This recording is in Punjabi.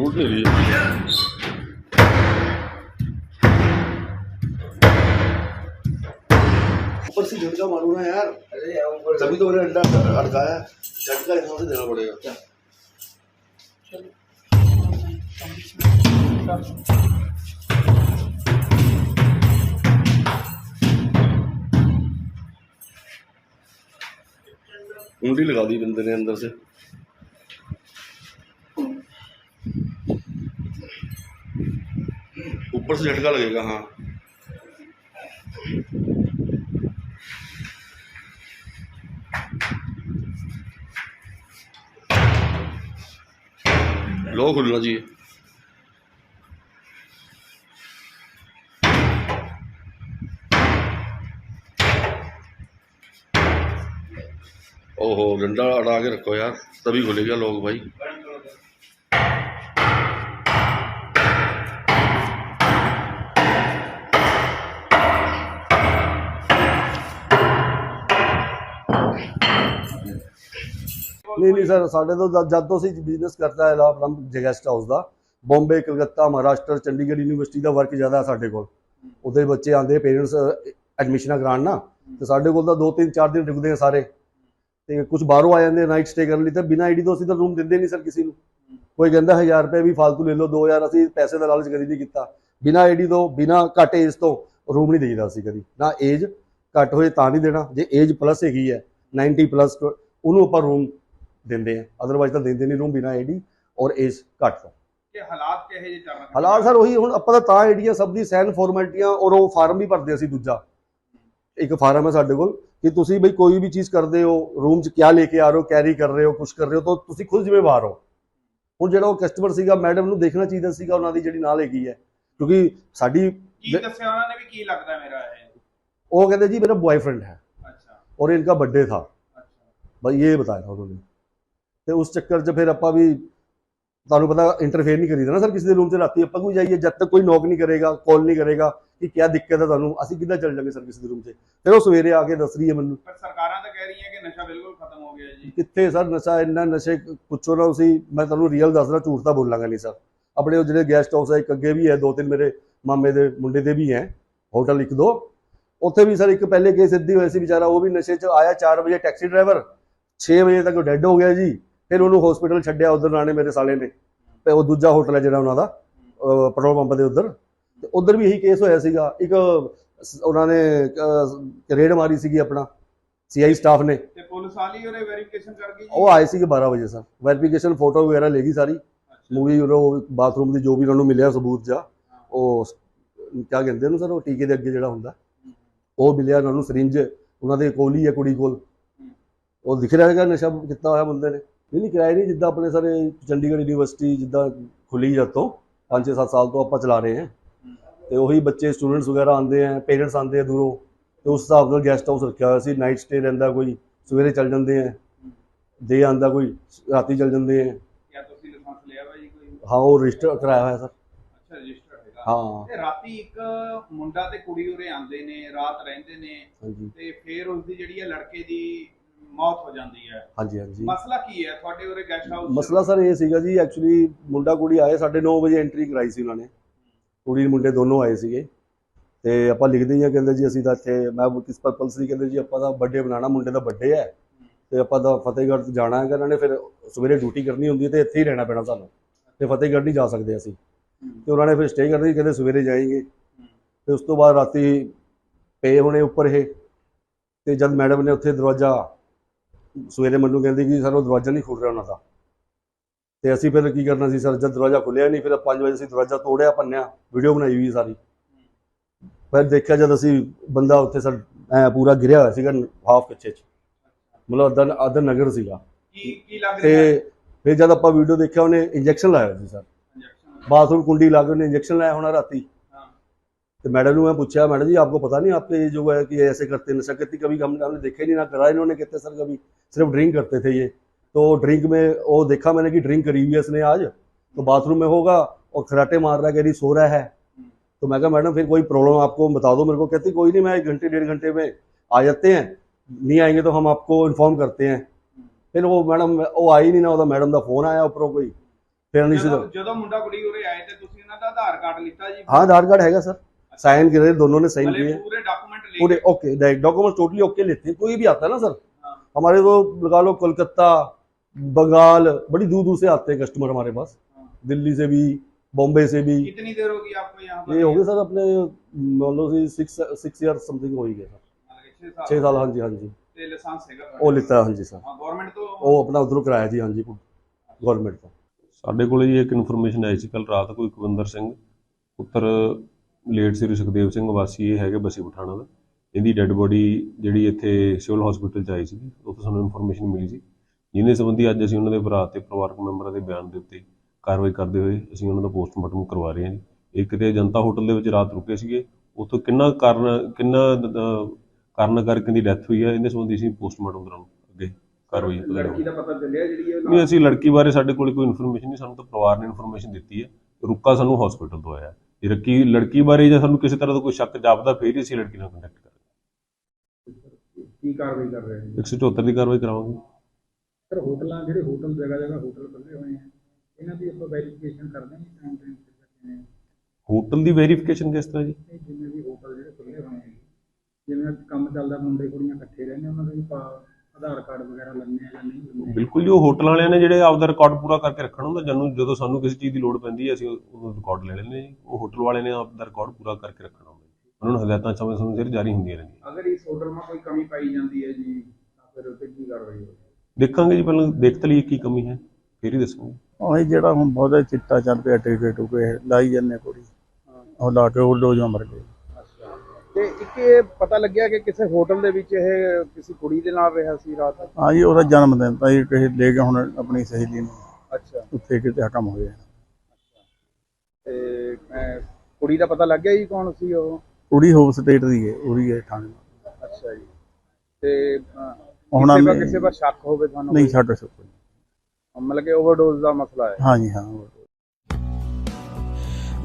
टूट नहीं रही है ऊपर से झटका मारू ना यार। तभी तो मैंने अंडा अटकाया झटका यहाँ से देना पड़ेगा। लगा दी बंदे ने अंदर से। ऊपर से झटका लगेगा हाँ। लो खुलना चाहिए। ओहो, डंडा अड़ा के रखो यार, तभी खुलेगा लोग भाई। ਨਹੀਂ ਨਹੀਂ, ਸਰ, ਸਾਡੇ ਤੋਂ ਜਦ- ਜਦ ਤੋਂ ਅਸੀਂ ਬਿਜ਼ਨਸ ਕਰਦਾ ਹੈ ਆਪਣਾ ਗੈਸਟ ਹਾਊਸ ਦਾ ਬੰਬੇ ਕਲਕੱਤਾ ਮਹਾਰਾਸ਼ਟਰ ਚੰਡੀਗੜ੍ਹ ਯੂਨੀਵਰਸਿਟੀ ਦਾ ਵਰਕ ਜ਼ਿਆਦਾ ਹੈ ਸਾਡੇ ਕੋਲ। ਉਹਦੇ ਬੱਚੇ ਆਉਂਦੇ ਪੇਰੈਂਟਸ ਐਡਮਿਸ਼ਨਾਂ ਕਰਾਉਣ ਨਾ, ਤੇ ਸਾਡੇ ਕੋਲ ਤਾਂ ਦੋ ਤਿੰਨ ਚਾਰ ਦਿਨ ਰੁਕਦੇ ਆ ਸਾਰੇ। ਤੇ ਕੁਝ ਬਾਹਰੋਂ ਆ ਜਾਂਦੇ ਨਾਈਟ ਸਟੇ ਕਰਨ ਲਈ, ਤਾਂ ਬਿਨਾਂ ਆਈਡੀ ਤੋਂ ਅਸੀਂ ਤਾਂ ਰੂਮ ਦਿੰਦੇ ਨਹੀਂ ਸਰ ਕਿਸੇ ਨੂੰ। ਕੋਈ ਕਹਿੰਦਾ 1000 ਰੁਪਏ ਵੀ ਫालतू ਲੈ ਲਓ 2000 ਅਸੀਂ ਪੈਸੇ ਦਾ ਲਾਲਚ ਕਦੀ ਨਹੀਂ ਕੀਤਾ। ਬਿਨਾਂ ਆਈਡੀ ਤੋਂ, ਬਿਨਾਂ ਘੱਟ ਏਜ ਤੋਂ ਰੂਮ ਨਹੀਂ ਦੇਈਦਾ ਅਸੀਂ ਕਦੀ। ਨਾ ਏਜ ਘੱਟ ਹੋਏ ਤਾਂ ਨਹੀਂ ਦੇਣਾ। ਜੇ ਏਜ ਪਲੱਸ ਹੈਗੀ ਹੈ 90 ਪਲੱਸ ਉਹਨੂੰ ਆਪਾਂ ਰੂਮ ਦਿੰਦੇ ਆ ਅਦਰਵਾਈਜ਼ ਤਾਂ ਦਿੰਦੇ ਨਹੀਂ ਰੂਮ ਬਿਨਾਂ ਆਈਡੀ ਔਰ ਏਜ ਘੱਟ ਤੋਂ ਕਿ ਹਾਲਾਤ ਕਿਹੋ ਜਿਹੇ ਚੱਲ ਰਹੇ ਨੇ? ਹਾਲਾਤ ਸਰ ਉਹੀ ਹੁਣ ਆਪਾਂ ਤਾਂ ਤਾਂ ਆਈਡੀਆਂ ਸਭ ਦੀ ਸੈਨ ਫਾਰਮੈਲਿਟੀਆਂ ਔਰ ਉਹ ਫਾਰਮ ਵੀ ਭਰਦੇ ਅਸੀਂ ਦੂਜਾ ਇੱਕ ਫਾਰਮ ਹੈ ਸਾਡੇ ਕੋਲ ਕਿ ਤੁਸੀਂ ਬਈ ਕੋਈ ਵੀ ਚੀਜ਼ ਕਰਦੇ ਹੋ ਰੂਮ 'ਚ ਕਿਆ ਲੈ ਕੇ ਆ ਰਹੇ ਹੋ ਕੈਰੀ ਕਰ ਰਹੇ ਹੋ ਕੁਝ ਕਰ ਰਹੇ ਹੋ ਤਾਂ ਤੁਸੀਂ ਖੁਦ ਜ਼ਿੰਮੇਵਾਰ ਹੋ ਹੁਣ ਜਿਹੜਾ ਉਹ ਕਸਟਮਰ ਸੀਗਾ ਮੈਡਮ ਨੂੰ ਦੇਖਣਾ ਚਾਹੀਦਾ ਸੀਗਾ ਉਹਨਾਂ ਦੀ ਜਿਹੜੀ ਨਾਲ ਹੈਗੀ ਹੈ ਕਿਉਂਕਿ ਸਾਡੀ ਕੀ ਦੱਸਿਆ ਉਹਨਾਂ ਨੇ ਵੀ ਕੀ ਲੱਗਦਾ ਮੇਰਾ ਇਹ ਉਹ ਕਹਿੰਦੇ ਜੀ ਮੇਰਾ बॉयफ्रेंड है ਅੱਛਾ और इनका बर्थडे था ਅੱਛਾ ਬਸ ਇਹ ਬਤਾਇਆ ਉਹਨਾਂ ਨੇ ਤੇ ਉਸ ਚੱਕਰ 'ਚ ਫਿਰ ਆਪਾਂ ਵੀ ਤੁਹਾਨੂੰ ਪਤਾ ਇੰਟਰਫੇਅਰ ਨਹੀਂ ਕਰੀਦਾ ਨਾ ਸਰ ਕਿਸੇ ਦੇ ਰੂਮ 'ਚ ਰਾਤੀ ਆਪਾਂ ਕੋਈ ਜਾਈਏ ਜਦ ਤੱਕ ਕੋਈ ਨੌਕ ਨਹੀਂ ਕਰੇਗਾ ਕਾਲ ਨਹੀਂ ਕਰੇਗਾ ਕਿ ਕੀ ਦਿੱਕਤ ਹੈ ਤੁਹਾਨੂੰ ਅਸੀਂ ਕਿੱਦਾਂ ਚੱਲ ਜਾਵਾਂਗੇ ਸਰ ਕਿਸੇ ਦੇ ਰੂਮ 'ਚ? ਫਿਰ ਉਹ ਸਵੇਰੇ ਆ ਕੇ ਦੱਸ ਰਹੀ ਹੈ ਮੈਨੂੰ। ਪਰ ਸਰਕਾਰਾਂ ਤਾਂ ਕਹਿ ਰਹੀਆਂ ਕਿ ਨਸ਼ਾ ਬਿਲਕੁਲ ਖਤਮ ਹੋ ਗਿਆ ਜੀ। ਕਿੱਥੇ ਸਰ ਨਸ਼ਾ ਇੰਨਾ ਨਸ਼ੇ ਪੁੱਛੋ ਨਾ ਤੁਸੀਂ ਮੈਂ ਤੁਹਾਨੂੰ ਰੀਅਲ ਦੱਸਦਾ ਝੂਠ ਤਾਂ ਬੋਲਾਂਗਾ ਨਹੀਂ ਸਰ। ਆਪਣੇ ਉਹ ਜਿਹੜੇ ਗੈਸਟ ਹਾਊਸ ਹੈ ਇੱਕ ਅੱਗੇ ਵੀ ਹੈ ਦੋ ਤਿੰਨ ਮੇਰੇ ਮਾਮੇ ਦੇ ਮੁੰਡੇ ਦੇ ਵੀ ਹੈ ਹੋਟਲ ਇੱਕ ਦੋ। ਉੱਥੇ ਵੀ ਸਰ ਇੱਕ ਪਹਿਲੇ ਕੇਸ ਇੱਦੀ ਹੋਇਆ ਸੀ ਵਿਚਾਰਾ ਉਹ ਵੀ ਨਸ਼ੇ 'ਚ ਆਇਆ 4 ਵਜੇ ਟੈਕਸੀ ਡਰਾਈਵਰ 6 ਵਜੇ ਤੱਕ ਉਹ ਡੈੱਡ ਹੋ ਗਿਆ ਜੀ। ਫਿਰ ਉਹਨੂੰ ਹਸਪੀਟਲ ਛੱਡਿਆ ਉਧਰ ਨਾਲੇ ਮੇਰੇ ਸਾਲੇ ਨੇ। ਤੇ ਉਹ ਦੂਜਾ ਹੋਟਲ ਹੈ ਜਿਹੜਾ ਉਹਨਾਂ ਦਾ ਪੈਟਰੋਲ ਪੰਪ ਦੇ ਉਧਰ। ਤੇ ਉਧਰ ਵੀ ਇਹੀ ਕੇਸ ਹੋਇਆ ਸੀਗਾ। ਇੱਕ ਉਹਨਾਂ ਨੇ ਰੇਡ ਮਾਰੀ ਸੀਗੀ ਆਪਣਾ ਸੀਆਈ ਸਟਾਫ ਨੇ। ਤੇ ਪੁਲਿਸ ਵਾਲੀ ਉਹਨੇ ਵੈਰੀਫਿਕੇਸ਼ਨ ਕਰ ਗਈ ਉਹ ਆਏ ਸੀਗੇ 12 ਵਜੇ ਸਰ। ਵੈਰੀਫਿਕੇਸ਼ਨ ਫੋਟੋ ਵਗੈਰਾ ਲੈ ਗਈ ਸਾਰੀ। ਮੂਵੀ ਉਹ ਬਾਥਰੂਮ ਦੀ ਜੋ ਵੀ ਉਹਨਾਂ ਨੂੰ ਮਿਲਿਆ ਸਬੂਤ ਜਾਂ ਉਹ ਕੀ ਕਹਿੰਦੇ ਉਹਨੂੰ ਸਰ ਉਹ ਟੀਕੇ ਦੇ ਅੱਗੇ ਜਿਹੜਾ ਹੁੰਦਾ। ਉਹ ਮਿਲਿਆ ਉਹਨਾਂ ਨੂੰ ਸਰਿੰਜ ਉਹਨਾਂ ਦੇ ਕੋਲ ਹੀ ਹੈ ਕੁੜੀ ਕੋਲ। ਉਹ ਦਿਖ ਰਿਹਾ ਹੈਗਾ ਨਸ਼ਾ ਕੀਤਾ ਹੋਇਆ ਬੰਦੇ ਨੇ। ਨਹੀਂ ਨਹੀਂ ਕਿਰਾਏ ਨਹੀਂ ਜਿੱਦਾਂ ਆਪਣੇ ਸਾਰੇ ਚੰਡੀਗੜ੍ਹ ਯੂਨੀਵਰਸਿਟੀ ਜਿੱਦਾਂ ਖੁੱਲੀ ਜਦ ਤੋਂ 5-6 ਸਾਲ ਤੋਂ ਆਪਾਂ ਚਲਾ ਰਹੇ ਹਾਂ। ਤੇ ਉਹੀ ਬੱਚੇ ਸਟੂਡੈਂਟਸ ਵਗੈਰਾ ਆਉਂਦੇ ਆ ਪੇਰੈਂਟਸ ਆਉਂਦੇ ਆ ਦੂਰੋਂ ਤੇ ਉਸ ਹਿਸਾਬ ਨਾਲ ਗੈਸਟ ਹਾਊਸ ਰੱਖਿਆ ਹੋਇਆ ਸੀ। ਨਾਈਟ ਸਟੇ ਰਹਿੰਦਾ ਕੋਈ ਸਵੇਰੇ ਚੱਲ ਜਾਂਦੇ ਆ ਦੇ ਆਂਦਾ ਕੋਈ ਰਾਤੀ ਚੱਲ ਜਾਂਦੇ ਆ। ਕਿਆ ਤੁਸੀਂ ਲਾਇਸੈਂਸ ਲਿਆ ਵਾ ਜੀ ਕੋਈ? ਹਾਂ ਉਹ ਰਜਿਸਟਰ ਕਰਾਇਆ ਹੋਇਆ ਸਰ। ਅੱਛਾ ਰਜਿਸਟਰ ਹੈਗਾ। ਹਾਂ। ਤੇ ਰਾਤੀ ਇੱਕ ਮੁੰਡਾ ਤੇ ਕੁੜੀ ਉਰੇ ਆਉਂਦੇ ਨੇ ਰਾਤ ਰਹਿੰਦੇ ਨੇ ਤੇ ਫਿਰ ਉਸ ਦੀ ਜਿਹੜੀ ਹੈ ਲੜਕੇ ਦੀ ਮੌਤ ਹੋ ਜਾਂਦੀ ਹੈ। ਹਾਂਜੀ ਹਾਂਜੀ। ਮਸਲਾ ਕੀ ਹੈ ਤੁਹਾਡੇ ਉਰੇ ਗੈਸਟ ਹਾਊਸ ਮਸਲਾ ਸਰ ਇਹ ਸੀਗਾ ਜੀ ਐਕਚੁਅਲੀ ਮੁੰਡਾ ਕੁੜੀ ਆਏ 9:30 ਵਜੇ ਐਂਟਰੀ ਕਰਾਈ ਸੀ ਉਹਨਾਂ ਨੇ। ਕੁੜੀ ਮੁੰਡੇ ਦੋਨੋਂ ਆਏ ਸੀਗੇ। ਤੇ ਆਪਾਂ ਲਿਖਦੇ ਹੀ ਆ ਕਹਿੰਦੇ ਜੀ ਅਸੀਂ ਤਾਂ ਇੱਥੇ ਮੈਂ ਕਿਸ ਪਰਪਸ ਲਈ ਕਹਿੰਦੇ ਜੀ ਆਪਾਂ ਦਾ ਬਰਥਡੇ ਬਣਾਉਣਾ ਮੁੰਡੇ ਦਾ ਬਰਥਡੇ ਹੈ। ਤੇ ਆਪਾਂ ਤਾਂ ਫਤਿਹਗੜ੍ਹ ਤੋਂ ਜਾਣਾ ਹੈਗਾ ਇਹਨਾਂ ਨੇ ਫਿਰ ਸਵੇਰੇ ਡਿਊਟੀ ਕਰਨੀ ਹੁੰਦੀ ਹੈ ਤੇ ਇੱਥੇ ਹੀ ਰਹਿਣਾ ਪੈਣਾ ਸਾਨੂੰ। ਤੇ ਫਤਿਹਗੜ੍ਹ ਨਹੀਂ ਜਾ ਸਕਦੇ ਅਸੀਂ। ਤੇ ਉਹਨਾਂ ਨੇ ਫਿਰ ਸਟੇ ਕਰਨੀ ਕਹਿੰਦੇ ਸਵੇਰੇ ਜਾਏਂਗੇ। ਤੇ ਉਸ ਤੋਂ ਬਾਅਦ ਰਾਤੀ ਪਏ ਹੋਣੇ ਉੱਪਰ ਇਹ। ਤੇ ਜਦ ਮੈਡਮ ਨੇ ਉੱਥੇ ਦਰਵਾਜ਼ਾ ਸਵੇਰੇ ਮੈਨੂੰ ਕਹਿੰਦੇ ਕਿ ਸਰ ਉਹ ਦਰਵਾਜ਼ਾ ਨਹੀਂ ਖੁੱਲ ਰਿਹਾ ਉਹਨਾਂ ਦਾ। ਤੇ ਅਸੀਂ ਫਿਰ ਕੀ ਕਰਨਾ ਸੀ ਸਰ ਜਦ ਦਰਵਾਜ਼ਾ ਖੁੱਲਿਆ ਨਹੀਂ ਫਿਰ 5 ਵਜੇ ਅਸੀਂ ਦਰਵਾਜ਼ਾ ਤੋੜਿਆ ਭੰਨਿਆ ਵੀਡੀਓ ਬਣਾਈ ਵੀ ਸਾਰੀ। ਫਿਰ ਦੇਖਿਆ ਜਦ ਅਸੀਂ ਬੰਦਾ ਉੱਥੇ ਸਰ ਪੂਰਾ ਗਿਰਿਆ ਹੋਇਆ ਸੀਗਾ ਹਾਫ ਕੱਚੇ ਚ। ਮਤਲਬ ਅਦਨ ਅਦਨ ਨਗਰ ਸੀਗਾ। ਕੀ ਕੀ ਲੱਗ ਰਿਹਾ? ਤੇ ਫਿਰ ਜਦ ਆਪਾਂ ਵੀਡੀਓ ਦੇਖਿਆ ਉਹਨੇ ਇੰਜੈਕਸ਼ਨ ਲਾਇਆ ਸੀ ਸਰ। ਬਾਥਰੂਮ ਕੁੰਡੀ ਲਾ ਕੇ ਉਹਨੇ ਇੰਜੈਕਸ਼ਨ ਲਾਇਆ ਹੋਣਾ ਰਾਤੀ। तो मैडम ने मैं पूछा मैडम जी आपको पता नहीं आपके ये जो है कि ये ऐसे करते हैं नशा करती कभी हमने हमने देखा ही नहीं ना करा इन्होंने कहते सर कभी सिर्फ ड्रिंक करते थे ये तो ड्रिंक में वो देखा मैंने कि ड्रिंक करी हुई है इसने आज तो बाथरूम में होगा और खराटे मार रहा है कह रही सो रहा है तो मैं कहा मैडम फिर कोई प्रॉब्लम आपको बता दो मेरे को कहती कोई नहीं मैं एक घंटे डेढ़ घंटे में आ जाते हैं नहीं आएंगे तो हम आपको इन्फॉर्म करते हैं फिर वो मैडम वो आई नहीं ना ਉਹਦਾ ਮੈਡਮ ਦਾ ਫੋਨ ਆਇਆ ਉੱਪਰੋਂ ਕੋਈ ਫਿਰ ਨਹੀਂ ਸੀ ਜਦੋਂ ਜਦੋਂ ਮੁੰਡਾ ਕੁੜੀ ਉਰੇ ਆਏ ਤੇ ਤੁਸੀਂ ਉਹਨਾਂ ਦਾ ਆਧਾਰ ਕਾਰਡ ਲਿੱਤਾ ਜੀ हाँ आधार कार्ड हैगा सर साइन की दोनों ने साइन किए। पूरे okay direct document totally okay लेते हैं कोई भी आता है ना सर? हाँ। हमारे तो लगा लो कोलकाता बंगाल बड़ी दूर दूर से आते हैं कस्टमर हमारे पास। हाँ। दिल्ली से भी बॉम्बे से भी। कितनी देर होगी आपको यहाँ ये गए सर अपने मतलब सिक्स सिक्स ईयर समथिंग हो ही गया हाँ, छह साल। हाँ जी हाँ जी। ओ ਉਹ हाँ जी सर। गवर्नमेंट तो ਉਹ अपना ਉਧਰੋਂ कराया जी हाँ जी गवर्नमेंट का। साढ़े को एक ਇਨਫੋਰਮੇਸ਼ਨ आई ਸੀ कल रात ਕੋਈ ਕੁਵਿੰਦਰ सिंह पुत्र ਲੇਟ ਸ੍ਰੀ ਸੁਖਦੇਵ ਸਿੰਘ ਵਾਸੀ ਇਹ ਹੈਗੇ ਬਸੀ ਪਠਾਣਾ ਦਾ। ਇਹਦੀ ਡੈੱਡ ਬੋਡੀ ਜਿਹੜੀ ਇੱਥੇ ਸਿਵਲ ਹਸਪੀਟਲ 'ਚ ਆਈ ਸੀ ਉੱਥੋਂ ਸਾਨੂੰ ਇਨਫੋਰਮੇਸ਼ਨ ਮਿਲੀ ਸੀ। ਜਿਹਨੇ ਸੰਬੰਧੀ ਅੱਜ ਅਸੀਂ ਉਹਨਾਂ ਦੇ ਭਰਾ ਤੇ ਪਰਿਵਾਰਕ ਮੈਂਬਰਾਂ ਦੇ ਬਿਆਨ ਦੇ ਉੱਤੇ ਕਾਰਵਾਈ ਕਰਦੇ ਹੋਏ ਅਸੀਂ ਉਹਨਾਂ ਦਾ ਪੋਸਟਮਾਰਟਮ ਕਰਵਾ ਰਹੇ ਹਾਂ ਜੀ। ਇਹ ਕਿਤੇ ਜਨਤਾ ਹੋਟਲ ਦੇ ਵਿੱਚ ਰਾਤ ਰੁਕੇ ਸੀਗੇ ਉੱਥੋਂ ਕਿੰਨਾ ਕਾਰਨ ਕਿੰਨਾ ਕਾਰਨ ਕਰਕੇ ਦੀ ਡੈਥ ਹੋਈ ਹੈ ਇਹਦੇ ਸੰਬੰਧੀ ਅਸੀਂ ਪੋਸਟਮਾਰਟਮ ਦੌਰਾਨ ਅੱਗੇ ਕਾਰਵਾਈ ਲੜਕੀ ਦਾ ਪਤਾ ਚੱਲਿਆ ਜਿਹੜੀ ਇਹ ਨਹੀਂ ਅਸੀਂ ਲੜਕੀ ਬਾਰੇ ਸਾਡੇ ਕੋਲ ਕੋਈ ਇਨਫੋਰਮੇਸ਼ਨ ਨਹੀਂ ਸਾਨੂੰ ਤਾਂ ਪਰਿਵਾਰ ਨੇ ਇਨਫੋਰਮੇਸ਼ਨ ਦਿੱਤੀ ਹੈ। ਰੁੱਕਾ ਸਾਨੂੰ ਹਸਪੀਟਲ ਤੋਂ ਆਇਆ। ਜੇ ਲੜਕੀ ਲੜਕੀ ਬਾਰੇ ਜੇ ਸਾਨੂੰ ਕਿਸੇ ਤਰ੍ਹਾਂ ਦਾ ਕੋਈ ਸ਼ੱਕ ਜਾਪਦਾ ਫੇਰ ਹੀ ਅਸੀਂ ਲੜਕੀ ਨਾਲ ਕੰਟੈਕਟ ਕਰਾਂਗੇ। ਕੀ ਕਾਰਵਾਈ ਕਰ ਰਹੇ ਨੇ? 174 ਦੀ ਕਾਰਵਾਈ ਕਰਾਵਾਂਗੇ। ਸਰ ਹੋਟਲਾਂ ਜਿਹੜੇ ਹੋਟਲ ਜਗ੍ਹਾ ਜਗ੍ਹਾ ਹੋਟਲ ਖੁੱਲੇ ਹੋਏ ਆ ਇਹਨਾਂ ਦੀ ਆਪਾਂ ਵੈਰੀਫਿਕੇਸ਼ਨ ਕਰਦੇ ਹਾਂ ਟਾਈਮ ਟਾਈਮ ਤੇ ਕਰਦੇ ਹਾਂ ਹੋਟਲ ਦੀ ਵੈਰੀਫਿਕੇਸ਼ਨ ਕਿਸ ਤਰ੍ਹਾਂ ਜੀ? ਜਿੰਨੇ ਵੀ ਹੋਟਲ ਜਿਹੜੇ ਖੁੱਲੇ ਹੋਏ ਆ ਜਿਵੇਂ ਕੰਮ ਚੱਲਦਾ ਮੁੰਡੇ ਕੁੜੀਆਂ ਇਕੱਠੇ ਰਹਿੰਦੇ ਉਹਨਾਂ ਦੇ ਵੀ ਪਾ- ਆਧਾਰ ਕਾਰਡ ਵਗੈਰਾ ਲੰਨੇ ਆ ਜਾਂ ਨਹੀਂ ਲੰਨੇ ਬਿਲਕੁਲ ਜੀ ਉਹ ਹੋਟਲ ਵਾਲਿਆਂ ਨੇ ਜਿਹੜੇ ਆਪਦਾ ਰਿਕਾਰਡ ਪੂਰਾ ਕਰਕੇ ਰੱਖਣਾ ਹੁੰਦਾ ਜਦੋਂ ਜਦੋਂ ਸਾਨੂੰ ਕਿਸੇ ਚੀਜ਼ ਦੀ ਲੋੜ ਪੈਂਦੀ ਹੈ ਅਸੀਂ ਉਹ ਰਿਕਾਰਡ ਲੈ ਲੈਂਦੇ ਜੀ। ਉਹ ਹੋਟਲ ਵਾਲਿਆਂ ਨੇ ਆਪਦਾ ਰਿਕਾਰਡ ਪੂਰਾ ਕਰਕੇ ਰੱਖਣਾ ਹੁੰਦਾ ਉਹਨਾਂ ਨੂੰ ਹਦਾਇਤਾਂ ਸਮੇਂ ਸਮੇਂ ਸਿਰ ਜਾਰੀ ਹੁੰਦੀਆਂ ਰਹਿੰਦੀਆਂ। ਅਗਰ ਇਸ ਹੋਟਲ 'ਮਾ ਕੋਈ ਕਮੀ ਪਾਈ ਜਾਂਦੀ ਹੈ ਜੀ ਤਾਂ ਫਿਰ ਉੱਤੇ ਕੀ ਕਾਰਵਾਈ ਹੋਵੇਗੀ? ਦੇਖਾਂਗੇ ਜੀ ਪਹਿਲਾਂ ਦੇਖ ਲਈ ਕੀ ਕਮੀ ਹੈ ਫਿਰ ਹੀ ਦੱਸਾਂਗੇ। ਉਹ ਜਿਹੜਾ ਹੁਣ ਬਹੁਤਾ ਚਿੱਟਾ ਚੱਲ ਪਿਆ ਟ੍ਰੇਡ ਟੁਕੇ ਲਾਈ ਜਾਂਦੇ ਕੁੜੀ। ਉਹ ਲਾ ਕੇ ਉਹ ਲੋਜ ਮਰ ਗਏ। ਤੇ ਇੱਕ ਇਹ ਪਤਾ ਲੱਗਿਆ ਕਿ ਕਿਸੇ ਹੋਟਲ ਦੇ ਵਿੱਚ ਇਹ ਕਿਸੇ ਕੁੜੀ ਦੇ ਨਾਲ ਰਿਹਾ ਸੀ ਰਾਤ? ਹਾਂ ਜੀ ਉਹਦਾ ਜਨਮ ਦਿਨ ਤਾਂ ਜੀ ਕਿਸੇ ਲੈ ਕੇ ਹੁਣ ਆਪਣੀ ਸਹੇਲੀ ਨੂੰ ਅੱਛਾ। ਉੱਥੇ ਕਿਤੇ ਕੰਮ ਹੋਇਆ ਤੇ ਅਹ, ਕੁੜੀ ਦਾ ਪਤਾ ਲੱਗ ਗਿਆ ਜੀ ਕੌਣ ਸੀ ਉਹ? ਕੁੜੀ ਹੋਮ ਸਟੇਟ ਦੀ ਹੈ ਉਹਦੀ ਹੈ ਥਾਣੇ ਅੱਛਾ ਜੀ। ਤੇ ਅਹ, ਉਹਨਾਂ ਕਿਸੇ ਪਰ ਸ਼ੱਕ ਹੋਵੇ ਤੁਹਾਨੂੰ ਨਹੀਂ? ਛੱਡ ਸਕੋ ਮਤਲਬ ਕਿ ਓਵਰਡੋਜ਼ ਦਾ ਮਸਲਾ ਹੈ। ਹਾਂ ਜੀ ਹਾਂ